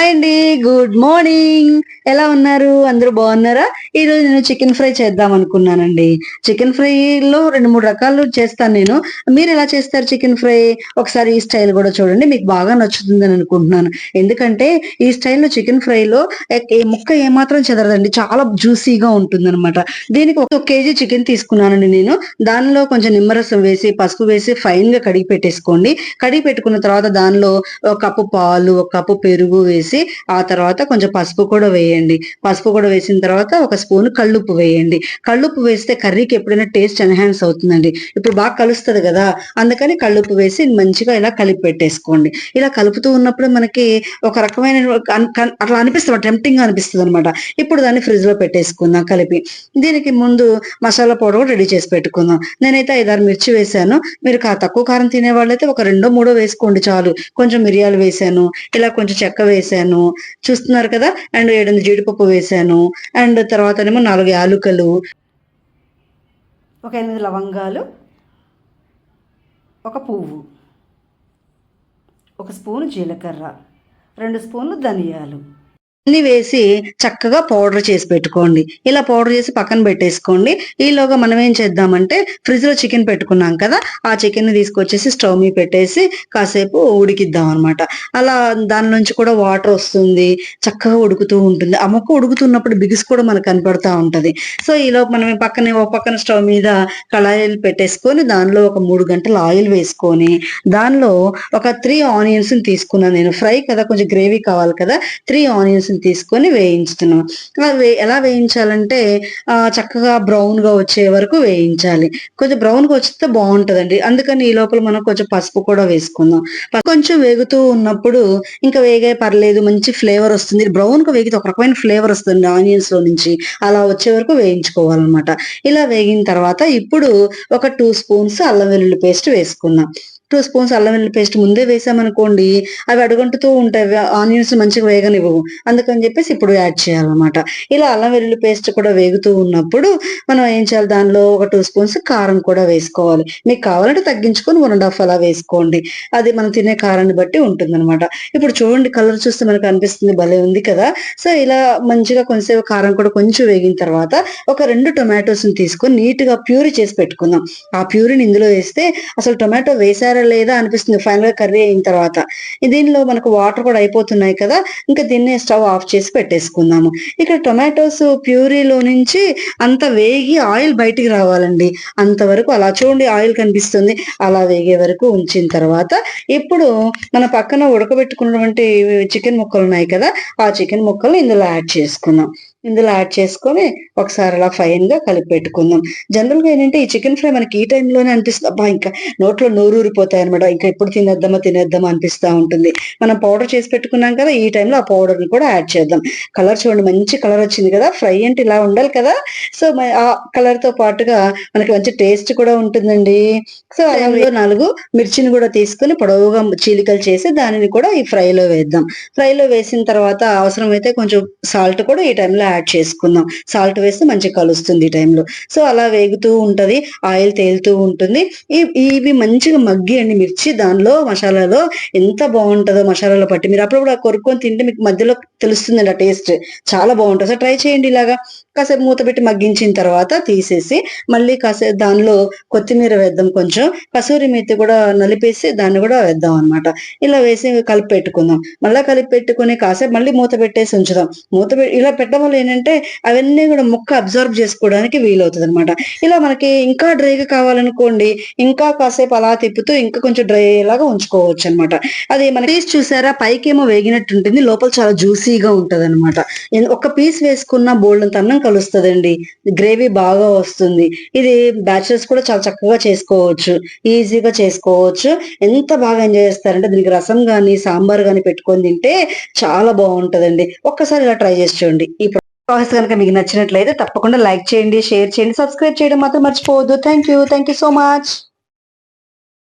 Hi అండి good morning ఎలా ఉన్నారు? అందరూ బాగున్నారా? ఈ రోజు నేను చికెన్ ఫ్రై చేద్దాం అనుకున్నానండి. చికెన్ ఫ్రై లో రెండు మూడు రకాలు చేస్తాను నేను. మీరు ఎలా చేస్తారు చికెన్ ఫ్రై? ఒకసారి ఈ స్టైల్ కూడా చూడండి మీకు బాగా నచ్చుతుందని అనుకుంటున్నాను. ఎందుకంటే ఈ స్టైల్లో చికెన్ ఫ్రైలో ముక్క ఏమాత్రం చెదరదండి. చాలా జ్యూసీగా ఉంటుంది అనమాట దీనికి ఒక కేజీ చికెన్ తీసుకున్నానండి నేను. దానిలో కొంచెం నిమ్మరసం వేసి పసుపు వేసి ఫైన్గా కడిగి పెట్టేసుకోండి. కడిగి పెట్టుకున్న తర్వాత దానిలో ఒక కప్పు పాలు ఒక కప్పు పెరుగు వేసి ఆ తర్వాత కొంచెం పసుపు కూడా వేయండి. పసుపు కూడా వేసిన తర్వాత ఒక స్పూన్ కళ్ళుప్పు వేయండి. కళ్ళుప్పు వేస్తే కర్రీకి ఎప్పుడైనా టేస్ట్ ఎన్హాన్స్ అవుతుందండి. ఇప్పుడు బాగా కలుస్తుంది కదా అందుకని కళ్ళుప్పు వేసి మంచిగా ఇలా కలిపి పెట్టేసుకోండి. ఇలా కలుపుతూ ఉన్నప్పుడు మనకి ఒక రకమైన అట్లా అనిపిస్తుంది టెంప్టింగ్గా అనిపిస్తుంది అనమాట ఇప్పుడు దాన్ని ఫ్రిడ్జ్లో పెట్టేసుకుందాం కలిపి. దీనికి ముందు మసాలా పౌడర్ కూడా రెడీ చేసి పెట్టుకుందాం. నేనైతే ఐదారు మిర్చి వేసాను. మీరు తక్కువ కారం తినే వాళ్ళైతే ఒక రెండో మూడో వేసుకోండి చాలు. కొంచెం మిరియాలు వేసాను. ఇలా కొంచెం చెక్క వేసాను. చూస్తున్నారు కదా? అండ్ ఏడెనిమిది జీడిపప్పు వేసాను. అండ్ తర్వాత ఏమో నాలుగు యాలుకలు. ఒక ఎనిమిది లవంగాలు. ఒక పువ్వు. ఒక స్పూను జీలకర్ర. రెండు స్పూన్లు ధనియాలు. అన్ని వేసి చక్కగా పౌడర్ చేసి పెట్టుకోండి. ఇలా పౌడర్ చేసి పక్కన పెట్టేసుకోండి. ఈలోగా మనం ఏం చేద్దామంటే ఫ్రిడ్జ్లో చికెన్ పెట్టుకున్నాం కదా ఆ చికెన్ని తీసుకొచ్చేసి స్టవ్ మీద పెట్టేసి కాసేపు ఉడికిద్దాం అనమాట అలా దాని నుంచి కూడా వాటర్ వస్తుంది చక్కగా ఉడుకుతూ ఉంటుంది. ఆ మొక్క ఉడుకుతున్నప్పుడు బిగుసు కూడా మనకు కనపడతా ఉంటది. సో ఈలో మనం పక్కనే ఒక పక్కన స్టవ్ మీద కళాయిలు పెట్టేసుకొని దానిలో ఒక మూడు గంటలు ఆయిల్ వేసుకొని దానిలో ఒక త్రీ ఆనియన్స్ తీసుకున్నాను నేను. ఫ్రై కదా కొంచెం గ్రేవీ కావాలి కదా త్రీ ఆనియన్స్ తీసుకొని వేయించుతున్నాం. ఎలా వేయించాలంటే చక్కగా బ్రౌన్గా వచ్చే వరకు వేయించాలి. కొంచెం బ్రౌన్గా వచ్చితే బాగుంటుందండి. అందుకని ఈ లోపల మనం కొంచెం పసుపు కూడా వేసుకుందాం. కొంచెం వేగుతూ ఉన్నప్పుడు ఇంకా వేగే పర్లేదు మంచి ఫ్లేవర్ వస్తుంది. బ్రౌన్గా వేగితే ఒక రకమైన ఫ్లేవర్ వస్తుంది ఆనియన్స్లో నుంచి. అలా వచ్చే వరకు వేయించుకోవాలన్నమాట. ఇలా వేగిన తర్వాత ఇప్పుడు ఒక టూ స్పూన్స్ అల్లం వెల్లుల్లి పేస్ట్ వేసుకుందాం. టూ స్పూన్స్ అల్లం వెల్లుల్లి పేస్ట్ ముందే వేసామనుకోండి అవి అడుగంటుతూ ఉంటాయి. ఆనియన్స్ మంచిగా వేగనివ్వవు. అందుకని చెప్పేసి ఇప్పుడు యాడ్ చేయాలన్నమాట. ఇలా అల్లం వెల్లుల్లి పేస్ట్ కూడా వేగుతూ ఉన్నప్పుడు మనం ఏం చేయాలి? దానిలో ఒక టూ స్పూన్స్ కారం కూడా వేసుకోవాలి. మీకు కావాలంటే తగ్గించుకొని వన్ అండ్ హాఫ్ అలా వేసుకోండి. అది మనం తినే కారాన్ని బట్టి ఉంటుందన్నమాట. ఇప్పుడు చూడండి కలర్ చూస్తే మనకు అనిపిస్తుంది భలే ఉంది కదా. సో ఇలా మంచిగా కొంచెంసేపు కారం కూడా కొంచెం వేగిన తర్వాత ఒక రెండు టొమాటోస్ని తీసుకొని నీట్గా ప్యూరీ చేసి పెట్టుకుందాం. ఆ ప్యూరీని ఇందులో వేస్తే అసలు టొమాటో వేసారా లేదా అనిపిస్తుంది ఫైనల్గా కర్రీ అయిన తర్వాత. దీనిలో మనకు వాటర్ కూడా అయిపోతున్నాయి కదా ఇంకా దీన్ని స్టవ్ ఆఫ్ చేసి పెట్టేసుకుందాము. ఇక్కడ టొమాటోస్ ప్యూరీలో నుంచి అంత వేగి ఆయిల్ బయటికి రావాలండి. అంతవరకు అలా చూడండి ఆయిల్ కనిపిస్తుంది. అలా వేగే వరకు ఉంచిన తర్వాత ఇప్పుడు మన పక్కన ఉడకబెట్టుకున్నటువంటి చికెన్ ముక్కలు ఉన్నాయి కదా ఆ చికెన్ ముక్కలు ఇందులో యాడ్ చేసుకుందాం. ఇందులో యాడ్ చేసుకొని ఒకసారి అలా ఫైన్గా కలిపి పెట్టుకుందాం. జనరల్గా ఏంటంటే ఈ చికెన్ ఫ్రై మనకి ఈ టైంలోనే అనిపిస్తుంది. అబ్బా ఇంకా నోట్లో నోరు ఊరిపోతాయి అనమాట ఇంకా ఎప్పుడు తినేద్దామా తినేద్దామా అనిపిస్తా ఉంటుంది. మనం పౌడర్ చేసి పెట్టుకున్నాం కదా ఈ టైంలో ఆ పౌడర్ని కూడా యాడ్ చేద్దాం. కలర్ చూడండి మంచి కలర్ వచ్చింది కదా. ఫ్రై అంటే ఇలా ఉండాలి కదా. సో ఆ కలర్తో పాటుగా మనకి మంచి టేస్ట్ కూడా ఉంటుందండి. సో అందులో నాలుగు మిర్చిని కూడా తీసుకుని పొడవుగా చీలికలు చేసి దానిని కూడా ఈ ఫ్రై లో వేద్దాం. ఫ్రై లో వేసిన తర్వాత అవసరమైతే కొంచెం సాల్ట్ కూడా ఈ టైంలో యాడ్ చేసుకుందాం. సాల్ట్ వేస్తే మంచిగా కలుస్తుంది ఈ టైంలో సో అలా వేగుతూ ఉంటది. ఆయిల్ తేలుతూ ఉంటుంది. ఇవి మంచిగా మగ్గి అండి మిర్చి. దానిలో మసాలాలో ఎంత బాగుంటుందో మసాలాలో పట్టి మీరు అప్పుడప్పుడు కూడా కొరుక్కొని తింటే మీకు మధ్యలో తెలుస్తుందండి ఆ టేస్ట్. చాలా బాగుంటుంది. సో ట్రై చేయండి ఇలాగా. కాసేపు మూత పెట్టి మగ్గించిన తర్వాత తీసేసి మళ్ళీ కాసేపు దానిలో కొత్తిమీర వేద్దాం కొంచెం. కసూరి మెత్తి కూడా నలిపేసి దాన్ని కూడా వేద్దాం అన్నమాట. ఇలా వేసి కలిపి పెట్టుకుందాం. మళ్ళీ కలిపి పెట్టుకుని కాసేపు మళ్ళీ మూత పెట్టేసి ఉంచుదాం. మూత ఇలా పెట్టడం వల్ల ఏంటంటే అవన్నీ కూడా ముక్క అబ్జర్వ్ చేసుకోవడానికి వీలవుతుంది అనమాట ఇలా మనకి ఇంకా డ్రైగా కావాలనుకోండి ఇంకా కాసేపు అలా తిప్పుతూ ఇంకా కొంచెం డ్రై లాగా ఉంచుకోవచ్చు అనమాట అది మన టేస్ట్ చూసారా? పైకేమో వేగినట్టు ఉంటుంది లోపల చాలా జ్యూసీగా ఉంటది అనమాట ఒక పీస్ వేసుకున్న బోల్డంత అన్నం కలుస్తుందండి. గ్రేవీ బాగా వస్తుంది. ఇది బ్యాచిలర్స్ కూడా చాలా చక్కగా చేసుకోవచ్చు. ఈజీగా చేసుకోవచ్చు. ఎంత బాగా ఎంజాయ్ చేస్తారంటే దీనికి రసం కానీ సాంబార్ కానీ పెట్టుకొని తింటే చాలా బాగుంటదండి. ఒక్కసారి ఇలా ట్రై చేసి చూడండి. ఈ ప్రాసెస్ కనుక మీకు నచ్చినట్లయితే తప్పకుండా లైక్ చేయండి షేర్ చేయండి సబ్స్క్రైబ్ చేయడం మాత్రం మర్చిపోవద్దు. Thank you. Thank you so much.